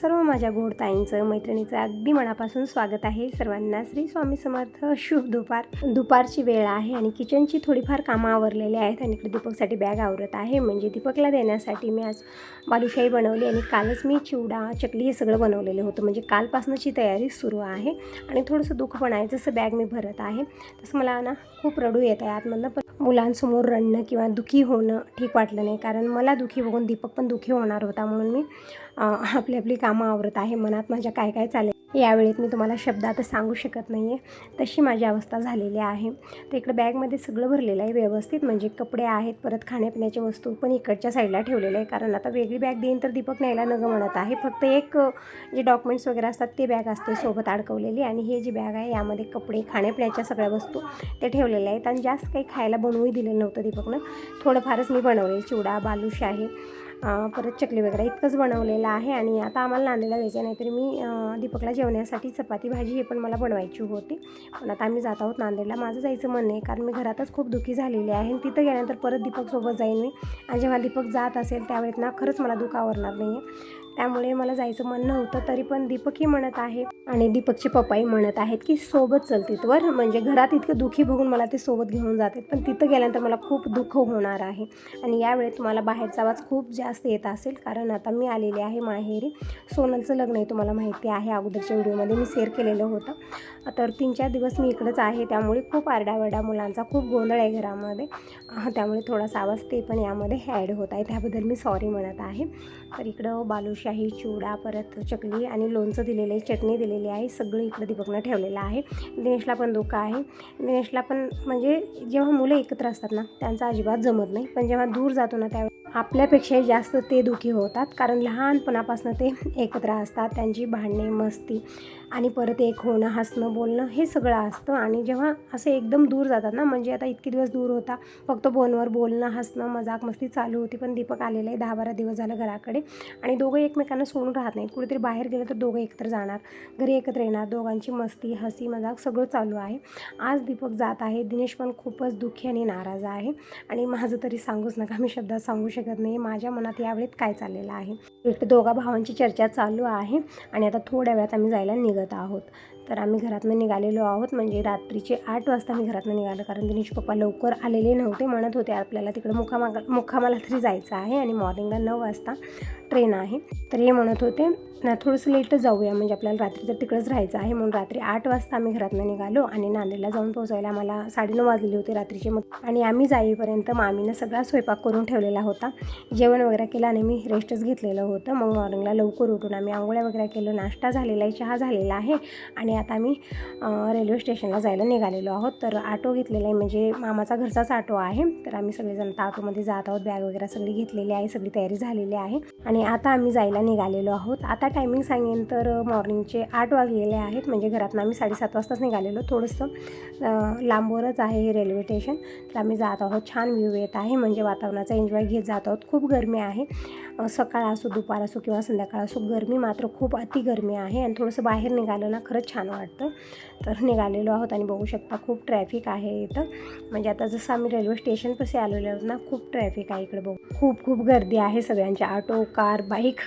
ಸರ್ವ माझ्या गोड ताईंचं मैत्रिणीचं अगदी मनापासून स्वागत आहे. सर्वांना श्री स्वामी समर्थ. शुभ दुपार. दुपारची वेळ आहे आणि किचनची थोडीफार कामं आवरलेली आहेत आणि इकडे दीपकसाठी बॅग आवरत आहे. म्हणजे दीपकला देण्यासाठी मी आज बालुशाही बनवली आणि कालच मी चिवडा चकली हे सगळं बनवलेलं होतं. म्हणजे कालपासूनची तयारी सुरू आहे आणि थोडंसं दुःख पण आहे. जसं बॅग मी भरत आहे तसं मला ना खूप रडू येत आहे आतमधनं. पण मुलांसमोर रडणं किंवा दुःखी होणं ठीक वाटलं नाही. कारण मला दुःखी बघून दीपक पण दुःखी होणार होता म्हणून मी आपली आपली कामं आवरत आहे मनात माझ्या काय काय चालेल यावेळेत मी तुम्हाला शब्दात सांगू शकत नाही आहे तशी माझी अवस्था झालेली आहे. तर इकडं बॅगमध्ये सगळं भरलेलं आहे व्यवस्थित म्हणजे कपडे आहेत परत खाण्यापिण्याच्या वस्तू पण इकडच्या साईडला ठेवलेलं आहे. कारण आता वेगळी बॅग देईन तर दीपक न्यायला नगं म्हणत आहे. फक्त एक जे डॉक्युमेंट्स वगैरे असतात ते बॅग असते सोबत अडकवलेली आणि हे जी बॅग आहे यामध्ये कपडे खाण्यापिण्याच्या सगळ्या वस्तू ते ठेवलेल्या आहेत. आणि जास्त काही खायला बनवूही दिलेलं नव्हतं दीपकनं. थोडंफारच मी बनवले चिवडा बालुशाही परत चकली वगैरे इतकंच बनवलेलं आहे आणि आता आम्हाला नांदेडला जायचं नाहीतरी मी दीपकला जेवण्यासाठी चपाती भाजी हे पण मला बनवायची होती. पण आता आम्ही जात आहोत नांदेडला. माझं जायचं मन नाही कारण मी घरातच खूप दुःखी झालेली आहे आणि तिथं गेल्यानंतर परत दीपकसोबत जाईन मी. आणि जेव्हा दीपक जात असेल त्यावेळेत ना खरंच मला दुःख आवरणार नाही आहे त्यामुळे मला जायचं मन नव्हतं तरी पण दीपकही म्हणत आहे आणि दीपकचे पप्पाही म्हणत आहेत की सोबत चल तिथवर. म्हणजे घरात इतकं दुःखी बघून मला ते सोबत घेऊन जातात पण तिथं गेल्यानंतर मला खूप दुःख होणार आहे. आणि यावेळी तुम्हाला बाहेरचा आवाज खूप जास्त येत असेल कारण आता मी आलेले आहे माहेरी. सोनलचं लग्न आहे तुम्हाला माहिती आहे. अगोदरच्या व्हिडिओमध्ये मी शेअर केलेलं होतं. तर तीन चार दिवस मी इकडंच आहे त्यामुळे खूप आरडावरडा मुलांचा खूप गोंधळ आहे घरामध्ये. त्यामुळे थोडासा आवाज ते पण यामध्ये ॲड होत आहे. त्याबद्दल मी सॉरी म्हणत आहे. तर इकडं बालुशाही चिवडा परत चकली आणि लोणचं दिलेलं आहे चटणी दिलेली आहे. सगळं इकडं दीपकनं ठेवलेलं आहे. दिनेशला पण दुःख आहे. दिनेशला पण म्हणजे जेव्हा मुलं एकत्र असतात ना त्यांचा अजिबात जमत नाही. पण जेव्हा दूर जातो ना त्यावेळी आपल्यापेक्षाही जास्त ते दुखी होतात. कारण लहानपणापासून ते एकत्र असतात. त्यांची भांडणे मस्ती आणि परत एक होणं हसणं बोलणं हे सगळं असतं. आणि जेव्हा असे एकदम दूर जातात ना म्हणजे आता इतके दिवस दूर होता फक्त फोनवर बोलणं हसणं मजाक मस्ती चालू होती पण दीपक आलेलं आहे दहा बारा दिवस झालं घराकडे. आणि दोघं एकमेकांना सोडून राहत नाहीत. कुठेतरी बाहेर गेलं तर दोघं एकत्र जाणार घरी एकत्र येणार. दोघांची मस्ती हसी मजाक सगळं चालू आहे. आज दीपक जात आहे. दिनेश पण खूपच दुःखी आणि नाराज आहे. आणि माझं तरी सांगूच नका मी शब्दात सांगू शकत नाही. माझ्या मनात यावेळेत काय चाललेलं आहे? इकडे दोघा भावांची चर्चा चालू आहे. आणि आता थोड्या वेळात आम्ही जायला निघत बघत आहोत. तर आम्ही घरातनं निघालेलो आहोत. म्हणजे रात्रीचे आठ वाजता मी घरातनं निघालो. कारण दिनेश पप्पा लवकर आलेले नव्हते म्हणत होते आपल्याला तिकडे मुखामा मुखामाला तरी जायचं आहे आणि मॉर्निंगला नऊ वाजता ट्रेन आहे. तर हे म्हणत होते ना थोडंसं लेटच जाऊया. म्हणजे आपल्याला रात्री तर तिकडंच राहायचं आहे. म्हणून रात्री आठ वाजता आम्ही घरातनं निघालो आणि नांदेडला जाऊन पोहोचायला आम्हाला साडेनऊ वाजले होते रात्रीचे. मग आणि आम्ही जाईपर्यंत मामीनं सगळा स्वयंपाक करून ठेवलेला होता. जेवण वगैरे केलं आणि मी रेस्टच घेतलेलं होतं. मग मॉर्निंगला लवकर उठून आम्ही आंघोळ्या वगैरे केलं. नाश्ता झालेला आहे चहा झालेला आहे आणि आता आम्ही रेल्वे स्टेशनला जायला निघालेलो आहोत. तर ऑटो घेतलेला आहे म्हणजे मामाचा घरचाच ऑटो आहे. तर आम्ही सगळेजण आता ऑटोमध्ये जात आहोत. बॅग वगैरे सगळी घेतलेली आहे सगळी तयारी झालेली आहे. आणि आता आम्ही जायला निघालेलो आहोत. आता टायमिंग सांगेन तर मॉर्निंगचे आठ वाजलेले आहेत. म्हणजे घरातनं आम्ही साडेसात वाजताच निघालेलो. थोडंसं लांबवरच आहे हे रेल्वे स्टेशन तर आम्ही जात आहोत. छान व्ह्यू येत आहे. म्हणजे वातावरणाचा एन्जॉय घेत जात आहोत. खूप गरमी आहे. सकाळ असो दुपार असो किंवा संध्याकाळ असो गरमी मात्र खूप अति गरमी आहे आणि थोडंसं बाहेर निघालं ना खरंच छान वाटतं. तर निघालेलो आहोत आणि बघू शकता खूप ट्रॅफिक आहे इथं. म्हणजे आता जसं आम्ही रेल्वे स्टेशन पशी आलेलो आहोत ना खूप ट्रॅफिक आहे इकडे बघू. खूप खूप गर्दी आहे सगळ्यांच्या. ऑटो कार बाईक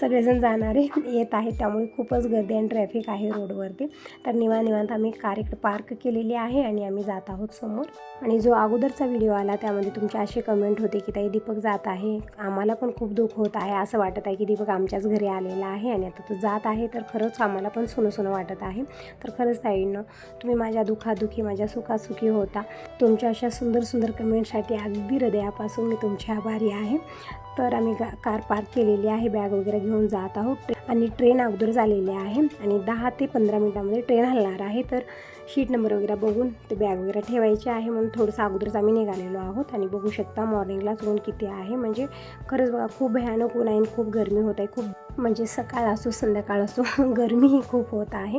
सगळेजण जाणारे येत आहेत. त्यामुळे खूपच गर्दी आणि ट्रॅफिक आहे रोडवरती. तर निवांत निवांत आम्ही कार इकडे पार्क केलेली आहे आणि आम्ही जात आहोत समोर. आणि जो अगोदरचा व्हिडिओ आला त्यामध्ये तुमचे असे कमेंट होते की ताई दीपक जात आहे. आम्हाला पण खूप दुःख होत आहे असं वाटत आहे की दीपक आमच्याच घरी आलेला आहे आणि आता तो जात आहे. तर खरंच आम्हाला पण सोनं सोनं वाटत आहे. तर खरंच ताईंनो तुम्ही माझ्या दुःखादुखी माझ्या सुखासुखी होता. तुमच्या अशा सुंदर सुंदर कमेंटसाठी अगदी हृदयापासून मी तुमची आभारी आहे. तर आम्ही गा कार पार्क केलेली आहे. बॅग वगैरे घेऊन जात आहोत. आणि ट्रेन अगोदर झालेली आहे. आणि दहा ते पंधरा मिनटामध्ये ट्रेन हलणार आहे. तर शीट नंबर वगैरे बघून ते बॅग वगैरे ठेवायची आहे म्हणून थोडंसं अगोदरच आम्ही निघालेलो आहोत आणि बघू शकता मॉर्निंगलाच ऊन किती आहे. म्हणजे खरंच बघा खूप भयानक ऊन आहे आणि खूप गरमी होत आहे खूप म्हणजे सकाळ असो संध्याकाळ असो गरमीही खूप होत आहे.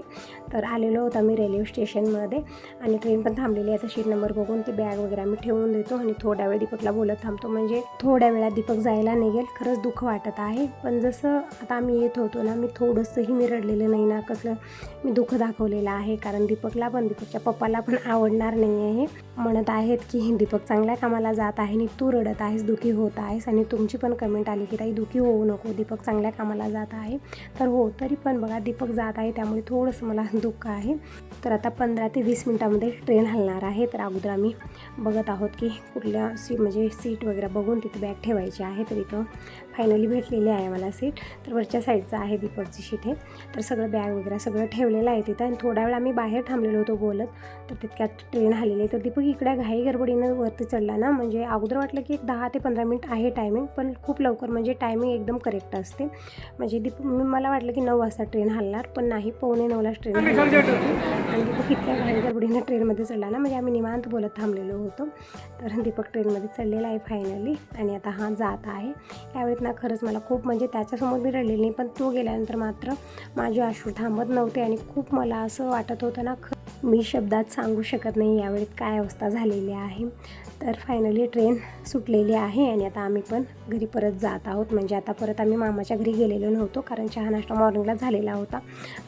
तर आलेलो होता आम्ही रेल्वे स्टेशनमध्ये आणि ट्रेन पण थांबलेली आहे. तर शीट नंबर बघून ती बॅग वगैरे आम्ही ठेवून देतो आणि थोड्या वेळ दीपकला बोलत थांबतो. म्हणजे थोड्या वेळात दीपक जायला जायला निघेल. खरंच दुःख वाटत आहे. पण जसं आता आम्ही येत होतो ना मी थोडंसंही मी रडलेलं नाही ना. कसलं मी दुःख दाखवलेलं आहे. कारण दीपकला पण दीपकच्या पप्पाला पण आवडणार नाही आहे. म्हणत आहेत की दीपक चांगल्या कामाला जात आहे आणि तू रडत आहेस दुःखी होत आहेस आणि तुमची पण कमेंट आली की ताई दुःखी होऊ नको. दीपक चांगल्या कामाला जात आहे. तर हो तरी पण बघा दीपक जात आहे त्यामुळे थोडंसं मला दुःख आहे. तर आता पंधरा ते वीस मिनटामध्ये ट्रेन हलणार आहे. तर अगोदर आम्ही बघत आहोत की कुठल्या सी म्हणजे सीट वगैरे बघून तिथे बॅग ठेवायची आहे. तर इथं फायनली भेटलेली आहे मला सीट. तर वरच्या साईडचं आहे दीपकची शीट हे. तर सगळं बॅग वगैरे सगळं ठेवलेलं आहे तिथं आणि थोडा वेळ आम्ही बाहेर थांबलेलो होतो बोलत. तर तितक्यात ट्रेन आलेली आहे. तर दीपक इकडे घाई गडबडीनं वरती चढला ना म्हणजे अगोदर वाटलं की एक दहा ते पंधरा मिनिट आहे टायमिंग पण खूप लवकर म्हणजे टायमिंग एकदम करेक्ट असते. म्हणजे दीप मला वाटलं की नऊ वाजता ट्रेन हलणार पण नाही पावणे नऊलाच ट्रेन आणि दीपक इतक्या घाई गडबडीनं ट्रेनमध्ये चढला ना म्हणजे आम्ही निवांत बोलत थांबलेलो होतो. तर दीपक ट्रेनमध्ये चढलेला आहे फायनली आणि आता हा जात आहे. त्यावेळेस ना खरंच मला खूप म्हणजे त्याच्यासमोर मी रडलेली नाही पण तो गेल्यानंतर मात्र माझे अश्रू थांबत नव्हते आणि खूप मला असं वाटत होतं ना ख मी शब्दात सांगू शकत नाही यावेळेत काय अवस्था झालेली आहे. तर फायनली ट्रेन सुटलेली आहे आणि आता आम्ही पण घरी परत जात आहोत. म्हणजे आता परत आम्ही मामाच्या घरी गेलेलो नव्हतो कारण चहा नाश्ता मॉर्निंगला झालेला होता.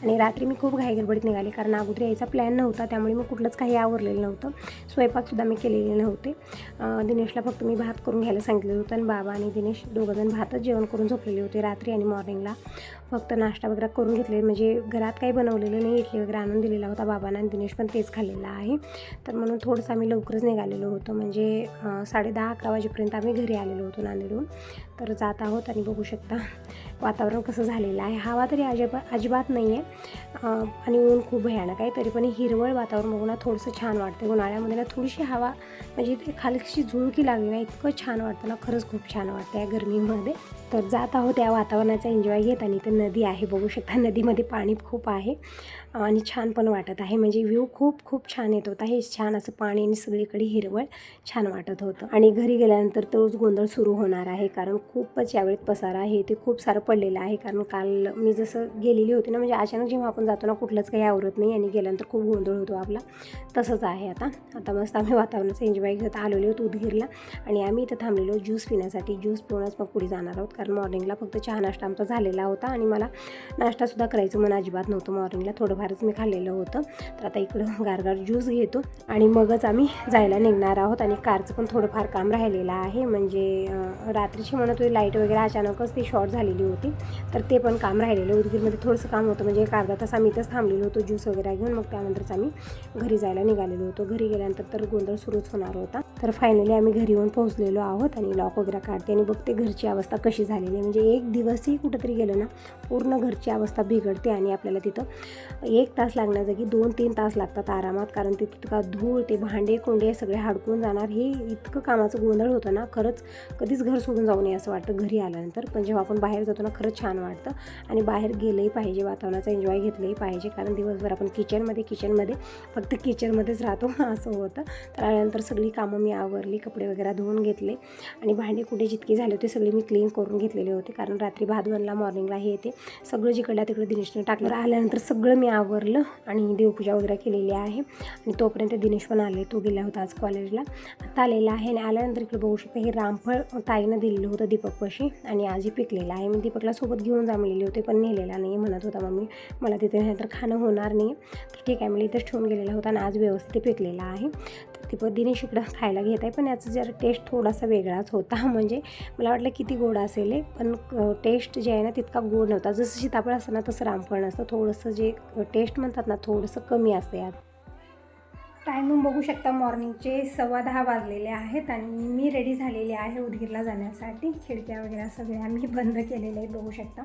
आणि रात्री मी खूप घाईगडबडीत निघाले कारण अगोदर यायचा प्लॅन नव्हता त्यामुळे मी कुठलंच काही आवरलेलं नव्हतं. स्वयंपाकसुद्धा मी केलेले नव्हते. दिनेशला फक्त मी भात करून घ्यायला सांगितलं होतं आणि बाबा आणि दिनेश दोघंजण भातच जेवण करून झोपलेले होते रात्री आणि मॉर्निंगला फक्त नाश्ता वगैरे करून घेतले म्हणजे घरात काही बनवलेलं नाही इडली वगैरे आणून दिलेला होता बाबांना आणि दिनेश पण तेच खाल्लेलं आहे. तर म्हणून थोडंसं आम्ही लवकरच निघालेलो होतो म्हणजे साडे दहा अकरा वाजेपर्यंत आम्ही घरी आलेलो होतो नांदेडहून. तर जात आहोत आणि बघू शकता वातावरण कसं झालेलं आहे. हवा तरी अजिबात अजिबात नाही आहे. आणि ऊन खूप भयानक आहे. तरी पण हिरवळ वातावरण बघून थोडंसं छान वाटतं उन्हाळ्यामध्ये ना थोडीशी हवा म्हणजे ते खालची झुळकी लागली ना इतकं छान वाटतं ना. खरंच खूप छान वाटतं या गरमीमध्ये. तर जात आहोत या वातावरणाचा एन्जॉय घेत आणि इथं नदी आहे. बघू शकता नदीमध्ये पाणी खूप आहे. आणि छान पण वाटत आहे. म्हणजे व्ह्यू खूप खूप छान येत होता. हे छान असं पाणी आणि सगळीकडे हिरवळ छान वाटत होतं. आणि घरी गेल्यानंतर तोच गोंधळ सुरू होणार आहे. कारण खूपच यावेळेत पसारा आहे. ते खूप सारं पडलेलं आहे. कारण काल मी जसं गेलेली होती ना म्हणजे अचानक जेव्हा आपण जातो ना कुठलंच काही आवरत नाही आणि गेल्यानंतर खूप गोंधळ होतो आपला. तसंच आहे आता. आता मस्त आम्ही वातावरणाचा एन्जॉय घेत आलेलो होतो उदगीरला. आणि आम्ही इथं थांबलेलो ज्यूस पिण्यासाठी. ज्यूस पिऊनच मग पुढे जाणार आहोत. कारण मॉर्निंगला फक्त चहा नाश्ता आमचा झालेला होता. आणि मला नाश्तासुद्धा करायचं मन अजिबात नव्हतं मॉर्निंगला थोडंफार थोडंफारच मी खाल्लेलं होतं. तर आता इकडं गारगार ज्यूस घेतो आणि मगच आम्ही जायला निघणार आहोत आणि कारचं पण थोडंफार काम राहिलेलं आहे. म्हणजे रात्रीची म्हणत होती लाइट वगैरे अचानकच ती शॉर्ट झालेली होती. तर ते पण काम राहिलेलं उदगीरमध्ये थोडंसं काम होतं. म्हणजे एक अर्धा तास आम्ही इथंच थांबलेलो होतो ज्यूस वगैरे घेऊन. मग त्यानंतरच आम्ही घरी जायला निघालेलो होतो. घरी गेल्यानंतर तर गोंधळ सुरूच होणार होता. तर फायनली आम्ही घरी येऊन पोहोचलेलो आहोत आणि लॉक वगैरे काढते आणि बघते घरची अवस्था कशी झालेली आहे. म्हणजे एक दिवसही कुठंतरी गेलं ना पूर्ण घरची अवस्था बिघडते आणि आपल्याला तिथं एक तास लागण्याजागी दोन तीन तास लागतात आरामात कारण ते तितका धूळ ते भांडे कोंडे सगळे हाडकून जाणार हे इतकं कामाचं गोंधळ होतं ना खरंच कधीच घर सोडून जाऊ नये असं वाटतं घरी आल्यानंतर. पण जेव्हा आपण बाहेर जातो ना खरंच छान वाटतं आणि बाहेर गेलंही पाहिजे वातावरणाचा एन्जॉय घेतलंही पाहिजे कारण दिवसभर आपण किचनमध्ये किचनमध्ये फक्त किचनमध्येच राहतो असं होतं. तर आल्यानंतर सगळी कामं मी आवरली कपडे वगैरे धुवून घेतले. आणि भांडे कुठे जितकी झाले होते सगळे मी क्लीन करून घेतलेले होते. कारण रात्री भात बनला मॉर्निंगला हे येते सगळं जिकडल्या तिकडे दिनेशने टाकलं. आल्यानंतर सगळं मी आवरलं आणि देवपूजा वगैरे केलेली आहे. आणि तोपर्यंत दिनेश पण आले. तो गेला होता आज कॉलेजला आता आलेला आहे आणि आल्यानंतर इकडे बघू शकता हे रामफळ ताईनं दिलेलं होतं दीपकपाशी. आणि आजही पिकलेलं आहे. मी दीपकला सोबत घेऊन जमलेले होते पण नेलेला नाही. म्हणत होता मम्मी मला तिथे नंतर खाणं होणार नाही. तर ठीक आहे मला इथंच ठेवून गेलेला होता आणि आज व्यवस्थित पिकलेला आहे. ती दीपक शिकडं खायला घेत आहे पण याचा जरा टेस्ट थोडासा वेगळाच होता. म्हणजे मला वाटलं किती गोड असेल पण टेस्ट जे आहे ना तितका गोड नव्हता. जसं सीताफळ असतं ना तसं रामफळ नसतं. थोडंसं जे टेस्ट म्हणतात ना थोडंसं कमी असतं यात. टायमिंग बघू शकता मॉर्निंगचे सव्वा दहा वाजलेले आहेत आणि मी रेडी झालेले आहे उदगीरला जाण्यासाठी. खिडक्या वगैरे सगळ्या आम्ही बंद केलेले आहेत बघू शकता.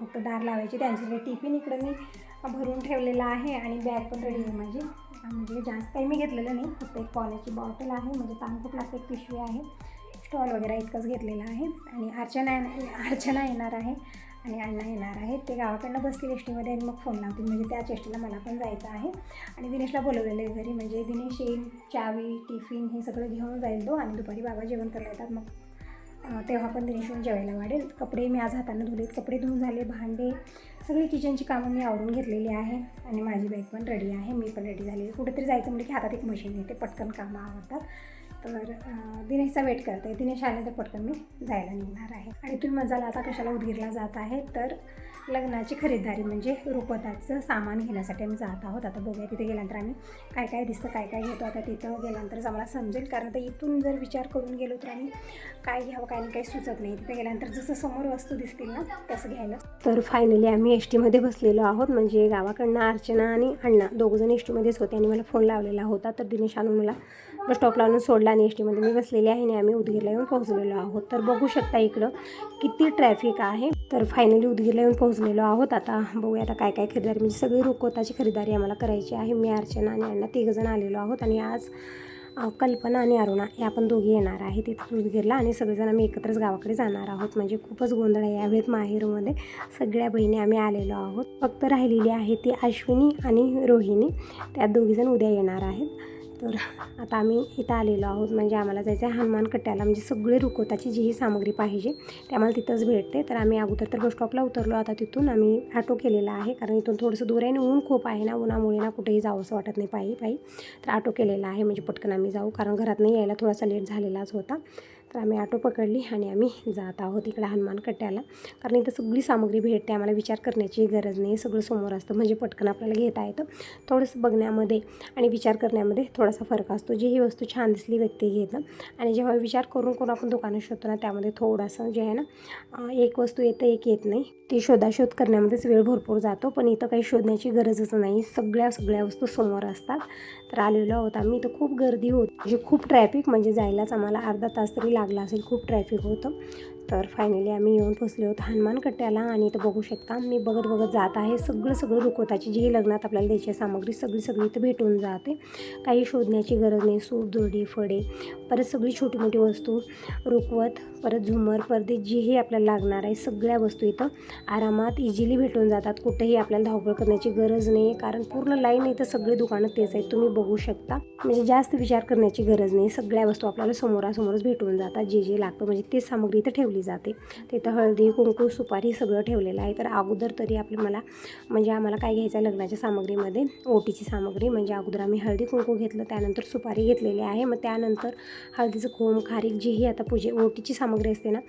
फक्त दार लावायची. त्यांच्यासाठी टिफिन इकडं मी भरून ठेवलेला आहे आणि बॅग पण रेडी आहे माझी. म्हणजे जास्त काही मी घेतलेलं नाही. फक्त एक पाण्याची बॉटल आहे. म्हणजे तांबूट लागते एक पिशवी आहे. स्टॉल वगैरे इतकंच घेतलेलं आहे. आणि अर्चना येणार अर्चना येणार आहे. आणि अण्णा येणार आहेत. ते गावाकडनं बसतील एसटीमध्ये आणि मग फोन लावतील. म्हणजे त्या चेष्टीला मला पण जायचं आहे. आणि दिनेशला बोलवलेलं आहे घरी. म्हणजे दिनेश येईल चावी टिफिन हे सगळं घेऊन जाईल तो. आणि दुपारी बाबा जेवण करायला येतात मग तेव्हा पण दिनेश जेवायला वाढेल. कपडे मी आज हाताने धुलेत. कपडे धुवून झाले भांडे सगळी किचनची कामं मी आवरून घेतलेली आहे. आणि माझी बॅग पण रेडी आहे. मी पण रेडी झाली कुठेतरी जायचं म्हणजे की हातात एक मशीन येते. पटकन कामं आवडतात तर अं, दिनेशचा वेट करते. आहे दिनेश आले तर पटकन मी जायला निघणार आहे. आणि तुम्ही मजाला आता कशाला उदगीरला जात आहे? तर लग्नाची खरेदीदारी म्हणजे रुपवताचं सामान घेण्यासाठी आम्ही जात आहोत. आता बघूया तिथे गेल्यानंतर आम्ही काय काय दिसतं काय काय घेतो. आता तिथं गेल्यानंतरच आम्हाला समजेल कारण आता इथून जर विचार करून गेलो तर आम्ही काय घ्यावं काय नाही काही सुचत नाही. तिथे गेल्यानंतर जसं समोर वस्तू दिसतील ना तसं घ्यायला. तर फायनली आम्ही एस टीमध्ये बसलेलो आहोत. म्हणजे गावाकडनं अर्चना आणि अण्णा दोघंजण एस टीमध्येच होते आणि मला फोन लावलेला होता. तर दिनेश आणून मला बस स्टॉपला आणून सोडला आणि एस टीमध्ये मी बसलेली आहे आणि आम्ही उदगीरला येऊन पोहोचलेलो आहोत. तर बघू शकता इकडं किती ट्रॅफिक आहे. तर फायनली उदगीरला येऊन पोहोचलेलो आहोत. आता बघूया आता काय काय खरेदारी म्हणजे सगळी रुकवताची खरेदारी आम्हाला करायची आहे. मी अर्चना आणि अण्णा तिघंजण आलेलो आहोत आणि आज कल्पना आणि अरुणा या आपण दोघी येणार आहे तिथे उदगीरला आणि सगळेजण आम्ही एकत्रच गावाकडे जाणार आहोत. म्हणजे खूपच गोंधळ आहे यावेळेत माहेरमध्ये. सगळ्या बहिणी आम्ही आलेलो आहोत. फक्त राहिलेली आहे ती अश्विनी आणि रोहिणी. त्या दोघीजण उद्या येणार आहेत. तर आता आम्ही इथं आलेलो आहोत. म्हणजे आम्हाला जायचं आहे हनुमान कट्ट्याला. म्हणजे सगळे रुकवताची जी ही सामग्री पाहिजे ते आम्हाला तिथंच भेटते. तर आम्ही अगोदर तर बसस्टॉपला उतरलो. आता तिथून आम्ही ॲटो केलेला आहे. कारण इथून थोडंसं दूर आहे ना ऊन खूप आहे ना. उन्हामुळे ना कुठेही जावं असं वाटत नाही पायी पायी. तर ऑटो केलेला आहे. म्हणजे पटकन आम्ही जाऊ. कारण घरात नाही यायला थोडासा लेट झालेलाच होता. तर आम्ही ऑटो पकडली आणि आम्ही जात आहोत इकडे हनुमान कट्ट्याला. कारण इथं सगळी सामग्री भेटते आम्हाला विचार करण्याची गरज नाही सगळं समोर असतं. म्हणजे पटकन आपल्याला घेता येतं. थोडंसं बघण्यामध्ये आणि विचार करण्यामध्ये थोडासा फरक असतो. जी ही वस्तू छान दिसली व्यक्ती घेतं. आणि जेव्हा विचार करून करून आपण दुकानं शोधतो ना त्यामध्ये थोडंसं जे आहे ना एक वस्तू येतं एक येत नाही. ती शोधाशोध करण्यामध्येच वेळ भरपूर जातो. पण इथं काही शोधण्याची गरजच नाही. सगळ्या सगळ्या वस्तू समोर असतात. तर आलेलो आहोत आम्ही. इथं खूप गर्दी होती. म्हणजे खूप ट्रॅफिक म्हणजे जायलाच आम्हाला अर्धा तास तरी लागला असेल खूप ट्रॅफिक होतं. तर फायनली आम्ही येऊन पोचलो होतो हनुमान कट्ट्याला आणि इथं बघू शकता मी बघत बघत जात आहे. सगळं सगळं रुकवताची जी लग्नात आपल्याला द्यायची सामग्री सगळी सगळी इथं भेटून जाते. काही शोधण्याची गरज नाही सूप दुर्डी फडे परत सगळी छोटी मोठी वस्तू रुकवत परत झुमर परदे जेही आपल्याला लागणार आहे सगळ्या वस्तू इथं आरामात इझिली भेटून जातात. कुठेही आपल्याला धावपळ करण्याची गरज नाही कारण पूर्ण लाईन इथं सगळे दुकानं तेच आहेत. तुम्ही बघू शकता म्हणजे जास्त विचार करण्याची गरज नाही. सगळ्या वस्तू आपल्याला समोरासमोरच भेटून जातात. जे जे लागतं म्हणजे ते सामग्री इथं ठेवली जाते. तिथं हळदी कुंकू सुपारी सगळं ठेवलेलं आहे. तर अगोदर तरी आपले मला म्हणजे आम्हाला काय घ्यायचं आहे लग्नाच्या सामग्रीमध्ये? ओटीची सामग्री म्हणजे अगोदर आम्ही हळदी कुंकू घेतलं त्यानंतर सुपारी घेतलेली आहे. मग त्यानंतर हळदीचं खोम खारीक जीही आता पूजे ओटीची सामग्री असते ना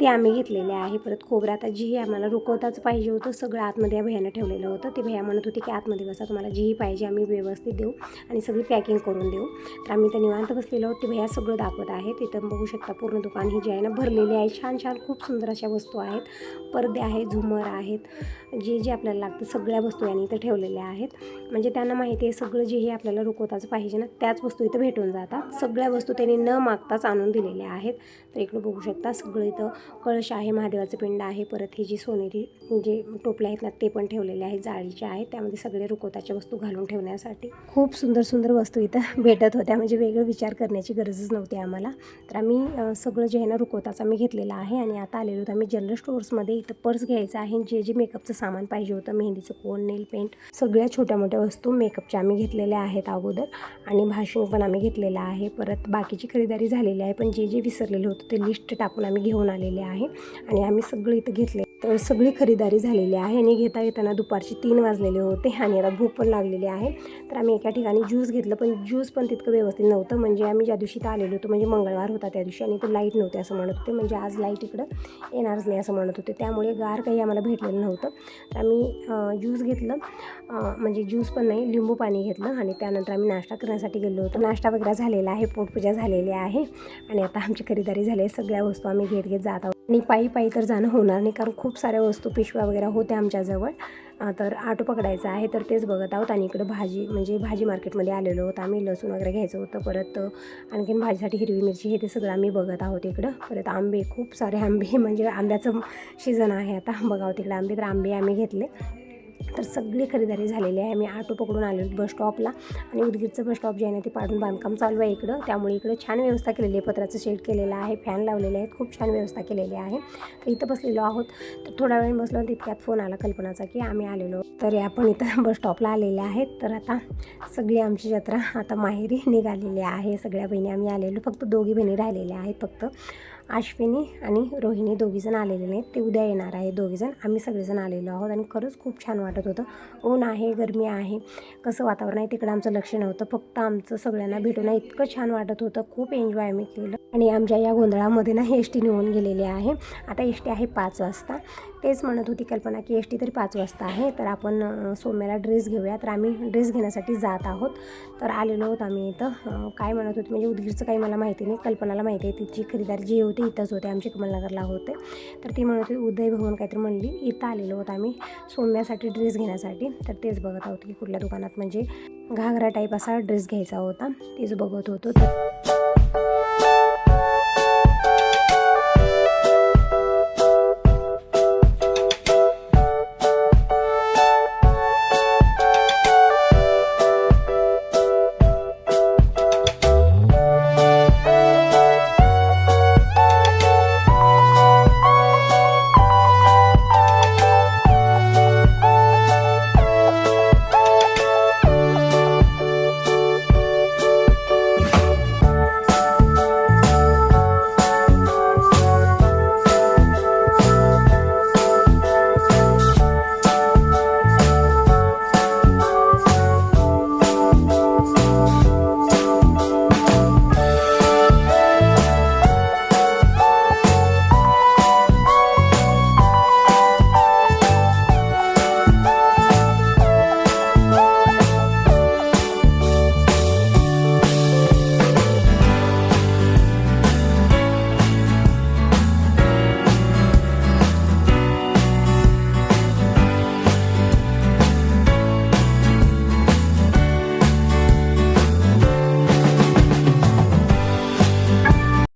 ती आम्ही घेतलेले आहे. परत खोबरं आता जीही आम्हाला रुकवताच पाहिजे होतं. सगळं आतमध्ये या भैयानं ठेवलेलं होतं. ते भैया म्हणत होते की आतमध्ये बसा तुम्हाला जीही पाहिजे आम्ही व्यवस्थित देऊ आणि सगळी पॅकिंग करून देऊ. तर आम्ही तर निवांत बसलेलो आहोत. ते भैया सगळं दाखवत आहे तिथं बघू शकता पूर्ण दुकान ही जी आहे ना भरलेली आहे. छान छान खूप सुंदर अशा वस्तू आहेत. पडदे आहेत झुमर आहेत जे जे आपल्याला लागतं सगळ्या वस्तू यांनी इथं ठेवलेल्या आहेत. म्हणजे त्यांना माहिती आहे सगळं जेही आपल्याला रुकवताच पाहिजे ना त्याच वस्तू इथं भेटून जातात. सगळ्या वस्तू त्यांनी न मागताच आणून दिलेल्या आहेत. तर इकडं बघू शकता सगळं इथं कळश आहे महादेवाचं पिंड आहे. परत ही जी सोनेरी जे टोपले आहेत ना ते पण ठेवलेले आहेत जाळीचे आहेत. त्यामध्ये सगळे रुकवताच्या वस्तू घालून ठेवण्यासाठी खूप सुंदर सुंदर वस्तू इथं भेटत होत्या. म्हणजे वेगळं विचार करण्याची गरजच नव्हती आम्हाला. तर आम्ही सगळं जे आहे ना रुकवताचं आम्ही घेतलेला आहे आणि आता आलेलो होतो आम्ही जनरल स्टोअर्समध्ये. इथं पर्स घ्यायचं आहे जे जे मेकअपचं सामान पाहिजे होतं मेहंदीचं कोण नेल पेंट सगळ्या छोट्या मोठ्या वस्तू मेकअपच्या आम्ही घेतलेल्या आहेत अगोदर. आणि भाषण पण आम्ही घेतलेलं आहे. परत बाकीची खरेदारी झालेली आहे पण जे जे विसरलेलं होतं ते लिस्ट टाकून आम्ही घेऊन आलेले आहे. आणि आम्ही सगळं इथं घेतले तर सगळी खरेदारी झालेली आहे आणि घेता येताना दुपारचे तीन वाजलेले होते आणि आता भूक पण लागलेली आहे. तर आम्ही एका ठिकाणी ज्यूस घेतलं पण ज्यूस पण तितकं व्यवस्थित नव्हतं. म्हणजे आम्ही ज्या दिवशी तर आलेलो होतो म्हणजे मंगळवार होता त्या दिवशी आणि तो लाइट नव्हते असं म्हणत होते. म्हणजे आज लाइट इकडं येणारच नाही असं म्हणत होते. त्यामुळे गार काही आम्हाला भेटलेलं नव्हतं. तर आम्ही ज्यूस घेतलं. म्हणजे ज्यूस पण नाही लिंबू पाणी घेतलं आणि त्यानंतर आम्ही नाश्ता करण्यासाठी गेलो होतो. नाश्ता वगैरे झालेला आहे पोटपूजा झालेली आहे आणि आता आमची खरेदारी झाली आहे. सगळ्या वस्तू आम्ही घेत घेत जात आहोत. आणि पायी पायी तर जाणं होणार नाही कारण खूप साऱ्या वस्तू पिशव्या वगैरे होत्या आमच्याजवळ. तर ऑटो पकडायचा आहे तर तेच बघत आहोत. आणि इकडं भाजी म्हणजे भाजी मार्केटमध्ये आलेलो होतं आम्ही. लसूण वगैरे घ्यायचं होतं परत. आणखीन भाजीसाठी हिरवी मिरची हे ते सगळं आम्ही बघत आहोत इकडं. परत आंबे खूप सारे आंबे म्हणजे आंब्याचं सीझन आहे आता. बघावं हो तिकडे आंबे तर आंबे आम्ही घेतले. तर सगळी खरेदारी झालेली आहे. आम्ही ऑटो पकडून आलो बस स्टॉपला आणि उदगीरचं बस स्टॉप जे आहे ना ते पाडून बांधकाम चालू आहे इकडं. त्यामुळे इकडं छान व्यवस्था केलेली आहे. पत्राचं शेड केलेलं आहे. फॅन लावलेले आहेत. खूप छान व्यवस्था केलेली आहे. तर इथं बसलेलो आहोत. तर थोडा वेळ बसलो तितक्यात फोन आला कल्पनाचा की आम्ही आलेलो. तरी आपण इथं बस स्टॉपला आलेले आहेत. तर आता सगळी आमची जत्रा आता माहेरी निघालेली आहे. सगळ्या बहिणी आम्ही आलेलो. फक्त दोघी बहिणी राहिलेल्या आहेत फक्त. अश्विनी आणि रोहिणी दोघीजण आलेले नाहीत. ते उद्या येणार आहे दोघीजण. आम्ही सगळेजण आलेलो आहोत आणि खरंच खूप छान वाटत होतं. ऊन आहे गरमी आहे कसं वातावरण आहे तिकडं आमचं लक्ष नव्हतं. फक्त आमचं सगळ्यांना भेटून इतकं छान वाटत होतं. खूप एन्जॉय आम्ही केलं. आणि आमच्या या गोंधळामध्ये ना एस टी निघून गेलेली आहे. आता एस टी आहे पाच वाजता. तेच म्हणत होती कल्पना की एस टी तरी पाच वाजता आहे तर आपण सौम्याला ड्रेस घेऊया तर आम्ही ड्रेस घेण्यासाठी जात आहोत. तर आलेलो आहोत आम्ही इथं. काय म्हणत होते म्हणजे उदगीरचं काही मला माहिती नाही कल्पनाला माहिती आहे. तिची खरेदार जी होती इथंच होते. आमचे कमलनगरला होते. तर ती म्हणत होती उदय भवन काहीतरी म्हणली. इथं आलेलो आहोत आम्ही सौम्यासाठी ड्रेस घेण्यासाठी. तर तेच बघत आहोत की कुठल्या दुकानात म्हणजे घागरा टाईप असा ड्रेस घ्यायचा होता. तेच बघत होतो. तर